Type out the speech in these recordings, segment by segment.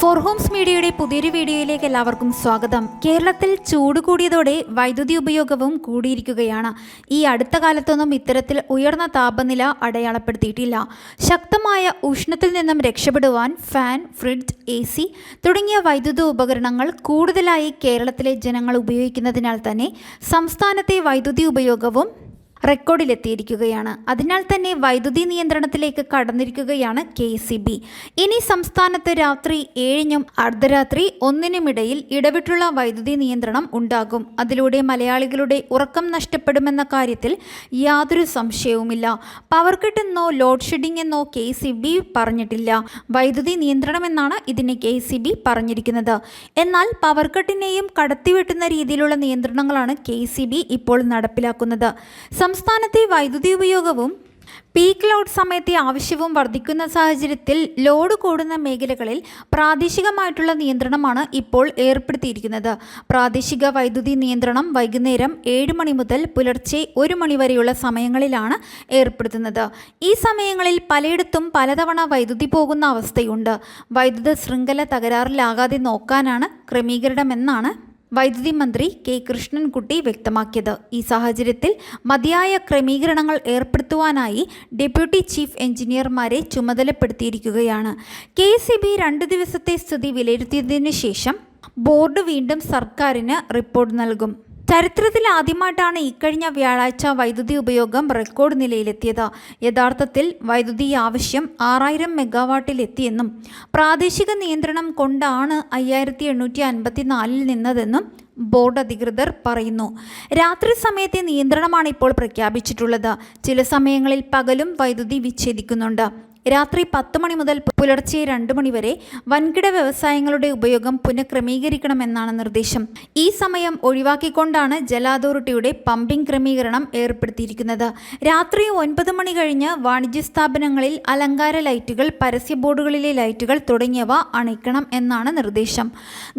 Four Holmes മീഡിയയുടെ പുതിയൊരു വീഡിയോയിലേക്ക് എല്ലാവർക്കും സ്വാഗതം. കേരളത്തിൽ ചൂട് കൂടിയതോടെ വൈദ്യുതി ഉപയോഗവും കൂടിയിരിക്കുകയാണ്. ഈ അടുത്ത കാലത്തൊന്നും ഇത്തരത്തിൽ ഉയർന്ന താപനില അടയാളപ്പെടുത്തിയിട്ടില്ല. ശക്തമായ ഉഷ്ണത്തിൽ നിന്നും രക്ഷപ്പെടുവാൻ ഫാൻ ഫ്രിഡ്ജ് എ സി തുടങ്ങിയ വൈദ്യുത ഉപകരണങ്ങൾ കൂടുതലായി കേരളത്തിലെ ജനങ്ങൾ ഉപയോഗിക്കുന്നതിനാൽ തന്നെ സംസ്ഥാനത്തെ വൈദ്യുതി ഉപയോഗവും റെക്കോർഡിലെത്തിയിരിക്കുകയാണ്. അതിനാൽ തന്നെ വൈദ്യുതി നിയന്ത്രണത്തിലേക്ക് കടന്നിരിക്കുകയാണ് കെ ഇനി സംസ്ഥാനത്ത് രാത്രി ഏഴിനും അർദ്ധരാത്രി ഒന്നിനുമിടയിൽ ഇടവിട്ടുള്ള വൈദ്യുതി നിയന്ത്രണം ഉണ്ടാകും. അതിലൂടെ മലയാളികളുടെ ഉറക്കം നഷ്ടപ്പെടുമെന്ന കാര്യത്തിൽ യാതൊരു സംശയവുമില്ല. പവർ കട്ട് എന്നോ ലോഡ് ഷെഡിംഗ് എന്നോ കെ പറഞ്ഞിട്ടില്ല. വൈദ്യുതി നിയന്ത്രണമെന്നാണ് ഇതിനെ കെ പറഞ്ഞിരിക്കുന്നത്. എന്നാൽ പവർ കട്ടിനെയും കടത്തിവെട്ടുന്ന രീതിയിലുള്ള നിയന്ത്രണങ്ങളാണ് കെ ഇപ്പോൾ നടപ്പിലാക്കുന്നത്. സംസ്ഥാനത്തെ വൈദ്യുതി ഉപയോഗവും പീക്ക് ലോഡ് സമയത്തെ ആവശ്യവും വർദ്ധിക്കുന്ന സാഹചര്യത്തിൽ ലോഡ് കൂടുന്ന മേഖലകളിൽ പ്രാദേശികമായിട്ടുള്ള നിയന്ത്രണമാണ് ഇപ്പോൾ ഏർപ്പെടുത്തിയിരിക്കുന്നത്. പ്രാദേശിക വൈദ്യുതി നിയന്ത്രണം വൈകുന്നേരം ഏഴ് മണി മുതൽ പുലർച്ചെ ഒരു മണി വരെയുള്ള സമയങ്ങളിലാണ് ഏർപ്പെടുത്തുന്നത്. ഈ സമയങ്ങളിൽ പലയിടത്തും പലതവണ വൈദ്യുതി പോകുന്ന അവസ്ഥയുണ്ട്. വൈദ്യുത ശൃംഖല തകരാറിലാകാതെ നോക്കാനാണ് ക്രമീകരണമെന്നാണ് വൈദ്യുതി മന്ത്രി കെ കൃഷ്ണൻകുട്ടി വ്യക്തമാക്കിയത്. ഈ സാഹചര്യത്തിൽ മതിയായ ക്രമീകരണങ്ങൾ ഏർപ്പെടുത്തുവാനായി ഡെപ്യൂട്ടി ചീഫ് എഞ്ചിനീയർമാരെ ചുമതലപ്പെടുത്തിയിരിക്കുകയാണ്. കെ സി ബി രണ്ട് ദിവസത്തെ സ്ഥിതി വിലയിരുത്തിയതിനു ശേഷം ബോർഡ് വീണ്ടും സർക്കാരിന് റിപ്പോർട്ട് നൽകും. ചരിത്രത്തിൽ ആദ്യമായിട്ടാണ് ഇക്കഴിഞ്ഞ വ്യാഴാഴ്ച വൈദ്യുതി ഉപയോഗം റെക്കോർഡ് നിലയിലെത്തിയത്. യഥാർത്ഥത്തിൽ വൈദ്യുതി ആവശ്യം ആറായിരം മെഗാവാട്ടിലെത്തിയെന്നും പ്രാദേശിക നിയന്ത്രണം കൊണ്ടാണ് അയ്യായിരത്തി എണ്ണൂറ്റി അൻപത്തി നാലിൽ നിന്നതെന്നും ബോർഡ് അധികൃതർ പറയുന്നു. രാത്രി സമയത്തെ നിയന്ത്രണമാണ് ഇപ്പോൾ പ്രഖ്യാപിച്ചിട്ടുള്ളത്. ചില സമയങ്ങളിൽ പകലും വൈദ്യുതി വിച്ഛേദിക്കുന്നുണ്ട്. രാത്രി പത്ത് മണി മുതൽ പുലർച്ചെ രണ്ട് മണി വരെ വൻകിട വ്യവസായങ്ങളുടെ ഉപയോഗം പുനഃക്രമീകരിക്കണമെന്നാണ് നിർദ്ദേശം. ഈ സമയം ഒഴിവാക്കിക്കൊണ്ടാണ് ജല അതോറിറ്റിയുടെ പമ്പിംഗ് ക്രമീകരണം ഏർപ്പെടുത്തിയിരിക്കുന്നത്. രാത്രി ഒൻപത് മണി കഴിഞ്ഞ് വാണിജ്യ സ്ഥാപനങ്ങളിൽ അലങ്കാര ലൈറ്റുകൾ പരസ്യ ബോർഡുകളിലെ ലൈറ്റുകൾ തുടങ്ങിയവ അണയ്ക്കണം എന്നാണ് നിർദ്ദേശം.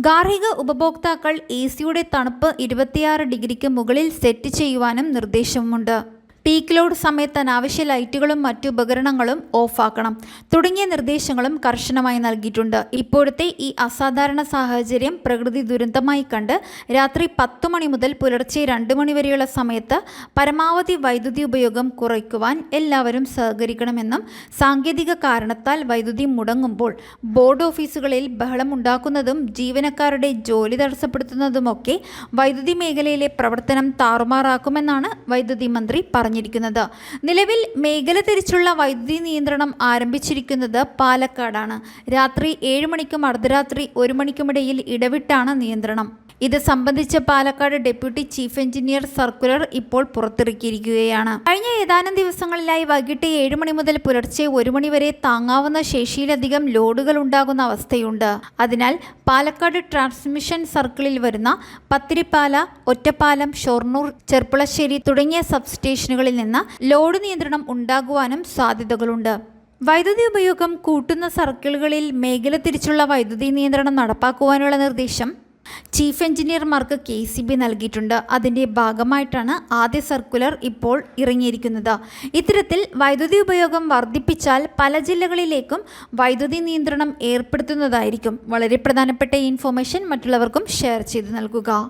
ഗാർഹിക ഉപഭോക്താക്കൾ എ സിയുടെ തണുപ്പ് ഇരുപത്തിയാറ് ഡിഗ്രിക്ക് മുകളിൽ സെറ്റ് ചെയ്യുവാനും നിർദ്ദേശമുണ്ട്. പീക്ക് ലോഡ് സമയത്ത് അനാവശ്യ ലൈറ്റുകളും മറ്റു ഉപകരണങ്ങളും ഓഫാക്കണം. തുടങ്ങിയ നിർദ്ദേശങ്ങളും കർശനമായി നൽകിയിട്ടുണ്ട്. ഇപ്പോഴത്തെ ഈ അസാധാരണ സാഹചര്യം പ്രകൃതി ദുരന്തമായി കണ്ട് രാത്രി പത്ത് മണി മുതൽ പുലർച്ചെ രണ്ട് മണി വരെയുള്ള സമയത്ത് പരമാവധി വൈദ്യുതി ഉപയോഗം കുറയ്ക്കുവാൻ എല്ലാവരും സഹകരിക്കണമെന്നും സാങ്കേതിക കാരണത്താൽ വൈദ്യുതി മുടങ്ങുമ്പോൾ ബോർഡ് ഓഫീസുകളിൽ ബഹളമുണ്ടാക്കുന്നതും ജീവനക്കാരുടെ ജോലി തടസ്സപ്പെടുത്തുന്നതുമൊക്കെ വൈദ്യുതി മേഖലയിലെ പ്രവർത്തനം താറുമാറാക്കുമെന്നാണ് വൈദ്യുതി മന്ത്രി പറഞ്ഞു പറഞ്ഞിരിക്കുന്നത്. നിലവിൽ മേഖല തിരിച്ചുള്ള വൈദ്യുതി നിയന്ത്രണം ആരംഭിച്ചിരിക്കുന്നത് പാലക്കാടാണ്. രാത്രി ഏഴ് മണിക്കും അർദ്ധരാത്രി ഒരു മണിക്കുമിടയിൽ ഇടവിട്ടാണ് നിയന്ത്രണം. ഇത് സംബന്ധിച്ച് Palakkad deputy chief engineer circular ഇപ്പോൾ പുറത്തിറക്കിയിരിക്കുകയാണ്. കഴിഞ്ഞ ഏതാനും ദിവസങ്ങളിലായി വൈകിട്ട് ഏഴ് മണി മുതൽ പുലർച്ചെ ഒരു മണി വരെ താങ്ങാവുന്ന ശേഷിയിലധികം ലോഡുകൾ ഉണ്ടാകുന്ന അവസ്ഥയുണ്ട്. അതിനാൽ പാലക്കാട് ട്രാൻസ്മിഷൻ സർക്കിളിൽ വരുന്ന പത്തിരിപ്പാല ഒറ്റപ്പാലം ഷൊർണൂർ ചെർപ്പുളശ്ശേരി തുടങ്ങിയ സബ്സ്റ്റേഷനുകളിൽ നിന്ന് ലോഡ് നിയന്ത്രണം ഉണ്ടാകുവാനും സാധ്യതകളുണ്ട്. വൈദ്യുതി ഉപയോഗം കൂട്ടുന്ന സർക്കിളുകളിൽ മേഖല തിരിച്ചുള്ള വൈദ്യുതി നിയന്ത്രണം നടപ്പാക്കുവാനുള്ള നിർദ്ദേശം ചീഫ് എഞ്ചിനീയർമാർക്ക് കെ സി ബി നൽകിയിട്ടുണ്ട്. അതിന്റെ ഭാഗമായിട്ടാണ് ആദ്യ സർക്കുലർ ഇപ്പോൾ ഇറങ്ങിയിരിക്കുന്നത്. ഇത്തരത്തിൽ വൈദ്യുതി ഉപയോഗം വർദ്ധിപ്പിച്ചാൽ പല ജില്ലകളിലേക്കും വൈദ്യുതി നിയന്ത്രണം ഏർപ്പെടുത്തുന്നതായിരിക്കും. വളരെ പ്രധാനപ്പെട്ട ഈ ഇൻഫോർമേഷൻ മറ്റുള്ളവർക്കും ഷെയർ ചെയ്ത് നൽകുക.